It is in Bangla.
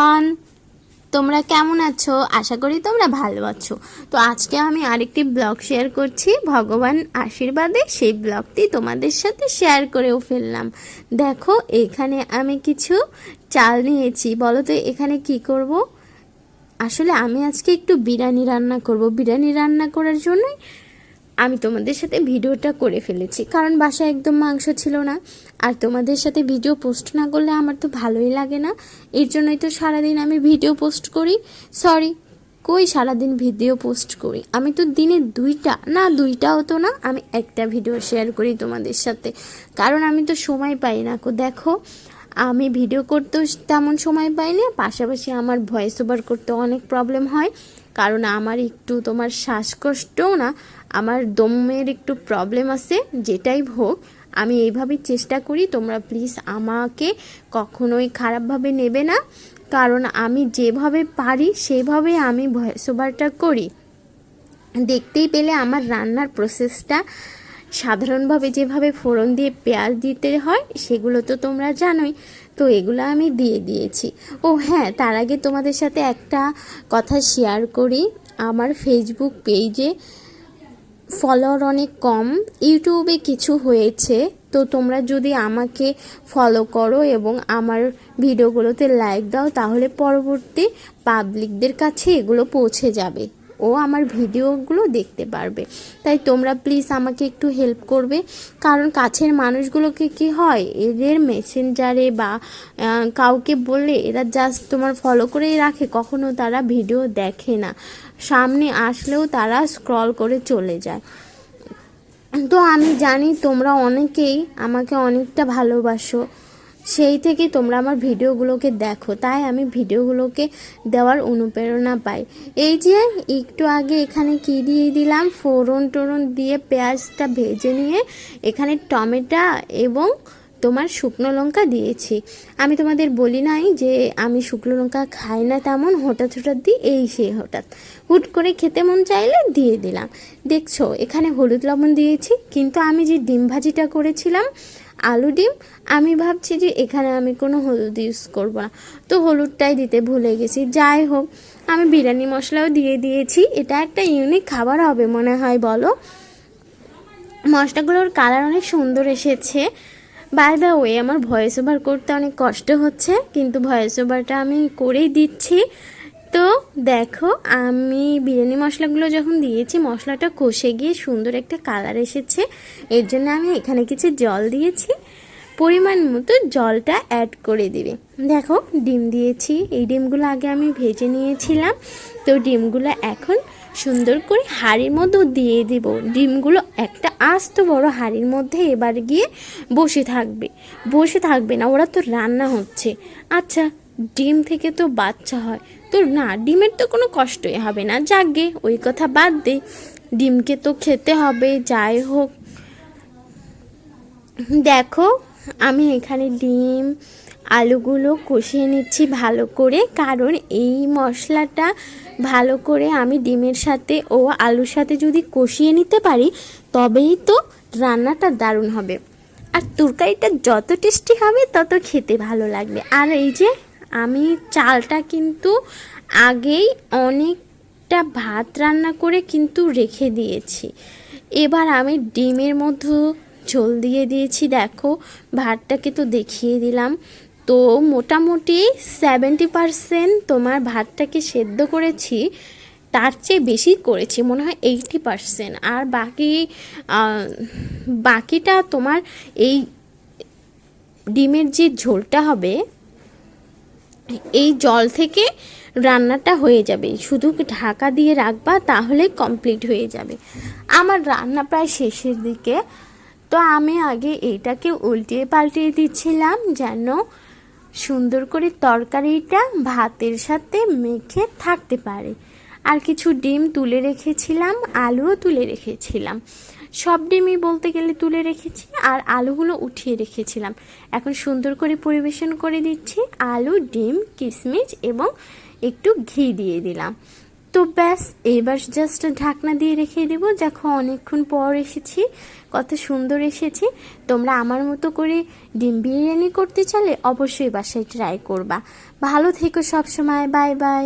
অন তোমরা কেমন আছো? আশা করি তোমরা ভালো আছো। তো আজকে আমি আরেকটি ব্লগ শেয়ার করছি। ভগবান আশীর্বাদে সেই ব্লগটি তোমাদের সাথে শেয়ার করেও ফেললাম। দেখো, এখানে আমি কিছু চাল নিয়েছি। বলো তো, এখানে কি করব? আসলে আমি আজকে একটু বিরিয়ানি রান্না করব। বিরিয়ানি রান্না করার জন্যই আমি তোমাদের সাথে ভিডিওটা করে ফেলেছি। কারণ বাসায় একদম মাংস ছিল না। আর তোমাদের সাথে ভিডিও পোস্ট না করলে আমার তো ভালোই লাগে না। এর জন্যই তো সারাদিন আমি ভিডিও পোস্ট করি। সরি, কই সারাদিন ভিডিও পোস্ট করি? আমি তো দিনে দুইটা, না দুইটা হতো না, আমি একটা ভিডিও শেয়ার করি তোমাদের সাথে। কারণ আমি তো সময় পাই না। কো দেখো, আমি ভিডিও করতেও তেমন সময় পাই না, পাশাপাশি আমার ভয়েস ওভার করতে অনেক প্রবলেম হয়। কারণ আমার একটু তোমার শ্বাসকষ্টও না, আমার দমের একটু প্রবলেম আছে, যেটাই হোক, আমি এইভাবেই চেষ্টা করি, তোমরা প্লিজ আমাকে কখনোই খারাপভাবে নেবে না। কারণ আমি যেভাবে পারি, সেভাবে আমি ভয়েস ওভারটা করি। দেখতেই পেলে আমার রান্নার প্রসেসটা সাধারণভাবে যেভাবে ফোড়ন দিয়ে পেঁয়াজ দিতে হয়, সেগুলো তো তোমরা জানোই। তো এগুলো আমি দিয়ে দিয়েছি। ও হ্যাঁ তার আগে তোমাদের সাথে একটা কথা শেয়ার করি। আমার ফেসবুক পেজে ফলোয়ার অনেক কম ইউটিউবে কিছু হয়েছে। তো তোমরা যদি আমাকে ফলো করো এবং আমার ভিডিওগুলোতে লাইক দাও, তাহলে পরবর্তী পাবলিকদের কাছে এগুলো পৌঁছে যাবে। ও আমার ভিডিওগুলো দেখতে পারবে। তাই তোমরা প্লিজ আমাকে একটু হেল্প করবে। কারণ কাছের মানুষগুলোকে কি হয়? এদের মেসেঞ্জারে বা কাউকে বললে এরা জাস্ট তোমার ফলো করেই রাখে, কখনো তারা ভিডিও দেখে না। সামনে আসলেও তারা স্ক্রল করে চলে যায়। তো আমি জানি তোমরা অনেকেই আমাকে অনেকটা ভালোবাসো। সেই থেকে তোমরা আমার ভিডিওগুলোকে দেখো। তাই আমি ভিডিওগুলোকে দেওয়ার অনুপ্রেরণা পাই। এই যে, একটু আগে এখানে কি দিয়ে দিলাম? ফোড়ন টোড়ন দিয়ে পেঁয়াজটা ভেজে নিয়ে এখানে টমেটো এবং তোমার শুকনো লঙ্কা দিয়েছি। আমি তোমাদের বলি নাই যে আমি শুকনো লঙ্কা খাই না তেমন, হঠাৎ হঠাৎ দিই এই সেই হঠাৎ। হুট করে খেতে মন চাইলে দিয়ে দিলাম। দেখছ, এখানে হলুদ লবণ দিয়েছি, কিন্তু আমি যে ডিম ভাজিটা করেছিলাম আলু ডিম, আমি ভাবছি যে এখানে আমি কোনো হলুদ ইউজ করব না। তো হলুদটাই দিতে ভুলে গেছি। যাই হোক, আমি বিরিয়ানি মশলাও দিয়ে দিয়েছি। এটা একটা ইউনিক খাবার হবে মনে হয়, বলো? মশলাগুলোর কালার অনেক সুন্দর এসেছে। বাই দ্য ওয়ে আমার ভয়েস ওভার করতে অনেক কষ্ট হচ্ছে, কিন্তু ভয়েস ওভারটা আমি করেই দিচ্ছি। তো দেখো, আমি বিরিয়ানি মশলাগুলো যখন দিয়েছি, মশলাটা কষে গিয়ে সুন্দর একটা কালার এসেছে। এর জন্য আমি এখানে কিছু জল দিয়েছি। পরিমাণ মতো জলটা অ্যাড করে দিবে। দেখো, ডিম দিয়েছি। এই ডিমগুলো আগে আমি ভেজে নিয়েছিলাম। তো ডিমগুলো এখন সুন্দর করে হাঁড়ির মধ্যে দিয়ে দিব। ডিমগুলো একটা আস্ত বড় হাঁড়ির মধ্যে এবার গিয়ে বসে থাকবে। বসে থাকবে না, ওরা তো রান্না হচ্ছে। আচ্ছা ডিম থেকে তো বাচ্চা হয়। তো না, ডিমের তো কোনো কষ্টই হবে না যাকগে ওই কথা বাদ দে। ডিমকে তো খেতে হবে, যাই হোক। দেখো, আমি এখানে ডিম, আলুগুলো কষিয়ে নিচ্ছি ভালো করে, কারণ এই মশলাটা ভালো করে আমি ডিমের সাথে ও আলুর সাথে যদি কষিয়ে নিতে পারি, তবেই তো রান্নাটা দারুণ হবে। আর তরকারিটা যত টেস্টি হবে, তত খেতে ভালো লাগবে। আর এই যে আমি চালটা কিন্তু আগেই অনেকটা ভাত রান্না করে কিন্তু রেখে দিয়েছি। এবার আমি ডিমের মধ্যে ঝোল দিয়ে দিয়েছি। দেখো, ভাতটাকে তো দেখিয়ে দিলাম। তো মোটামুটি সেভেন্টি পারসেন্ট তোমার ভাতটাকে সেদ্ধ করেছি, তার চেয়ে বেশি করেছি, মনে হয় এইটি পারসেন্ট আর বাকি বাকিটা তোমার এই ডিমের যে ঝোলটা হবে এই জল থেকে রান্নাটা হয়ে যাবে। শুধু ঢাকা দিয়ে রাখবা, তাহলে কমপ্লিট হয়ে যাবে। আমার রান্না প্রায় শেষের দিকে। তো আমি আগে এইটাকে উল্টিয়ে পাল্টিয়ে দিচ্ছিলাম, যেন সুন্দর করে তরকারিটা ভাতের সাথে মেখে থাকতে পারে। আর কিছু ডিম তুলে রেখেছিলাম, আলুও তুলে রেখেছিলাম। সব ডিমই বলতে গেলে তুলে রেখেছি, আর আলুগুলো উঠিয়ে রেখেছিলাম। এখন সুন্দর করে পরিবেশন করে দিচ্ছি। আলু, ডিম কিশমিশ এবং একটু ঘি দিয়ে দিলাম। তো ব্যাস, এবার জাস্ট ঢাকনা দিয়ে রেখে দেবো। দেখো, অনেকক্ষণ পর এসেছি, কত সুন্দর এসেছি। তোমরা আমার মতো করে ডিম বিরিয়ানি করতে চাইলে অবশ্যই বাসায় ট্রাই করবা। ভালো থেকো সবসময় বাই বাই